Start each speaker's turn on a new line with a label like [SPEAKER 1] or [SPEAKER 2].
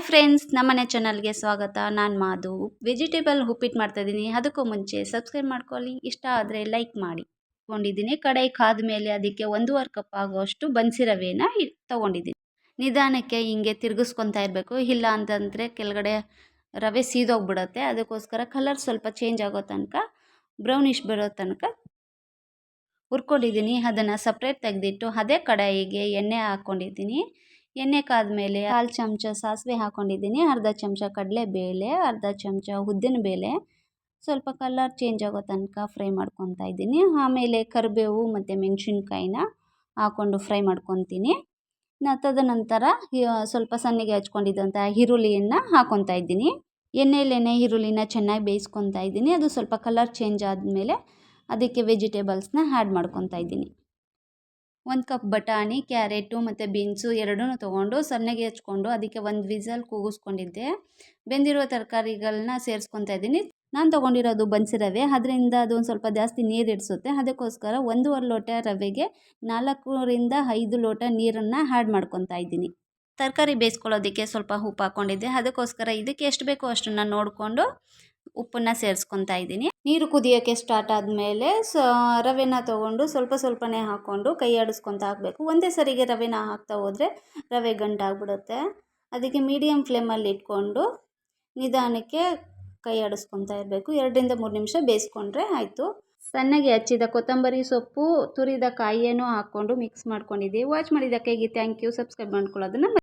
[SPEAKER 1] Hi friends ನಮ್ಮನೆ ಚಾನಲ್ಗೆ ಸ್ವಾಗತ. ನಾನು ಮಾಧು. ವೆಜಿಟೇಬಲ್ ಉಪ್ಪಿಟ್ಟು ಮಾಡ್ತಾಯಿದ್ದೀನಿ ಅದಕ್ಕೂ ಮುಂಚೆ ಸಬ್ಸ್ಕ್ರೈಬ್ ಮಾಡ್ಕೊಳ್ಳಿ. ಇಷ್ಟ ಆದರೆ ಲೈಕ್ ಮಾಡಿ. ತೊಗೊಂಡಿದ್ದೀನಿ. ಕಡಾಯಿ ಕಾದ ಮೇಲೆ ಅದಕ್ಕೆ ಒಂದೂವರೆ ಕಪ್ ಆಗೋಷ್ಟು ಬನ್ಸಿ ರವೆನ ತೊಗೊಂಡಿದ್ದೀನಿ. ನಿಧಾನಕ್ಕೆ ಹಿಂಗೆ ತಿರುಗಿಸ್ಕೊತಾ ಇರಬೇಕು. ಇಲ್ಲ ಅಂತಂದರೆ ಕೆಳಗಡೆ ರವೆ ಸೀದೋಗ್ಬಿಡುತ್ತೆ. ಅದಕ್ಕೋಸ್ಕರ ಕಲರ್ ಸ್ವಲ್ಪ ಚೇಂಜ್ ಆಗೋ ತನಕ ಬ್ರೌನಿಷ್ ಬರೋ ತನಕ ಹುರ್ಕೊಂಡಿದ್ದೀನಿ. ಅದನ್ನು ಸಪ್ರೇಟ್ ತೆಗೆದಿಟ್ಟು, ಅದೇ ಕಡಾಯಿಗೆ ಎಣ್ಣೆ ಹಾಕ್ಕೊಂಡಿದ್ದೀನಿ ಎಣ್ಣೆ ಕಾದ್ಮೇಲೆ ಕಾಲು ಚಮಚ ಸಾಸಿವೆ ಹಾಕ್ಕೊಂಡಿದ್ದೀನಿ ಅರ್ಧ ಚಮಚ ಕಡಲೆಬೇಳೆ, ಅರ್ಧ ಚಮಚ ಉದ್ದಿನ ಬೇಳೆ, ಸ್ವಲ್ಪ ಕಲರ್ ಚೇಂಜ್ ಆಗೋ ತನಕ ಫ್ರೈ ಮಾಡ್ಕೊತಾ ಇದ್ದೀನಿ. ಆಮೇಲೆ ಕರಿಬೇವು ಮತ್ತು ಮೆಣಸಿನ್ಕಾಯಿನ ಹಾಕ್ಕೊಂಡು ಫ್ರೈ ಮಾಡ್ಕೊತೀನಿ. ನತ್ತದ ತದನಂತರ ಸ್ವಲ್ಪ ಸಣ್ಣಗೆ ಹಚ್ಕೊಂಡಿದ್ದಂಥ ಈರುಳ್ಳಿಯನ್ನು ಹಾಕ್ಕೊತಾ ಇದ್ದೀನಿ. ಎಣ್ಣೆಲೇನೆ ಈರುಳ್ಳಿನ ಚೆನ್ನಾಗಿ ಬೇಯಿಸ್ಕೊತಾ ಇದ್ದೀನಿ. ಅದು ಸ್ವಲ್ಪ ಕಲರ್ ಚೇಂಜ್ ಆದಮೇಲೆ ಅದಕ್ಕೆ ವೆಜಿಟೇಬಲ್ಸ್ನ ಆ್ಯಡ್ ಮಾಡ್ಕೊತಾ ಇದ್ದೀನಿ. ಒಂದು ಕಪ್ ಬಟಾಣಿ, ಕ್ಯಾರೆಟು ಮತ್ತು ಬೀನ್ಸು ಎರಡೂ ತೊಗೊಂಡು ಸಣ್ಣಗೆ ಹೆಚ್ಕೊಂಡು ಅದಕ್ಕೆ ಒಂದು ವಿಸಲ್ ಕೂಗಿಸ್ಕೊಂಡಿದ್ದೆ. ಬೆಂದಿರೋ ತರಕಾರಿಗಳನ್ನ ಸೇರಿಸ್ಕೊತಾ ಇದ್ದೀನಿ. ನಾನು ತೊಗೊಂಡಿರೋದು ಬನ್ಸಿ ರವೆ. ಅದರಿಂದ ಅದು ಒಂದು ಸ್ವಲ್ಪ ಜಾಸ್ತಿ ನೀರು ಇಡಿಸುತ್ತೆ ಅದಕ್ಕೋಸ್ಕರ ಒಂದೂವರೆ ಲೋಟ ರವೆಗೆ ನಾಲ್ಕರಿಂದ ಐದು ಲೋಟ ನೀರನ್ನು ಆ್ಯಡ್ ಮಾಡ್ಕೊತಾ ಇದ್ದೀನಿ. ತರಕಾರಿ ಬೇಯಿಸ್ಕೊಳ್ಳೋದಕ್ಕೆ ಸ್ವಲ್ಪ ಉಪ್ಪು ಹಾಕ್ಕೊಂಡಿದ್ದೆ ಅದಕ್ಕೋಸ್ಕರ ಇದಕ್ಕೆ ಎಷ್ಟು ಬೇಕೋ ಅಷ್ಟನ್ನು ನೋಡಿಕೊಂಡು ಉಪ್ಪನ್ನು ಸೇರಿಸ್ಕೊತಾ ಇದ್ದೀನಿ. ನೀರು ಕುದಿಯೋಕ್ಕೆ ಸ್ಟಾರ್ಟ್ ಆದಮೇಲೆ ಸ, ರವೆನ ತೊಗೊಂಡು ಸ್ವಲ್ಪ ಸ್ವಲ್ಪನೇ ಹಾಕ್ಕೊಂಡು ಕೈ ಆಡಿಸ್ಕೊತ ಹಾಕಬೇಕು. ಒಂದೇ ಸರಿಗೆ ರವೆನ ಹಾಕ್ತಾ ಹೋದರೆ ರವೆ ಗಂಟಾಗ್ಬಿಡುತ್ತೆ ಅದಕ್ಕೆ ಮೀಡಿಯಮ್ ಫ್ಲೇಮಲ್ಲಿ ಇಟ್ಕೊಂಡು ನಿಧಾನಕ್ಕೆ ಕೈ ಆಡಿಸ್ಕೊತಾ ಇರಬೇಕು. ಎರಡರಿಂದ ಮೂರು ನಿಮಿಷ ಬೇಯಿಸ್ಕೊಂಡ್ರೆ ಆಯಿತು. ಸಣ್ಣಗೆ ಹಚ್ಚಿದ ಕೊತ್ತಂಬರಿ ಸೊಪ್ಪು, ತುರಿದ ಕಾಯಿಯನ್ನು ಹಾಕ್ಕೊಂಡು ಮಿಕ್ಸ್ ಮಾಡ್ಕೊಂಡಿದ್ದೀವಿ. ವಾಚ್ ಮಾಡಿದ್ದಕ್ಕಾಗಿ ಥ್ಯಾಂಕ್ ಯು ಸಬ್ಸ್ಕ್ರೈಬ್ ಮಾಡ್ಕೊಳ್ಳೋದನ್ನು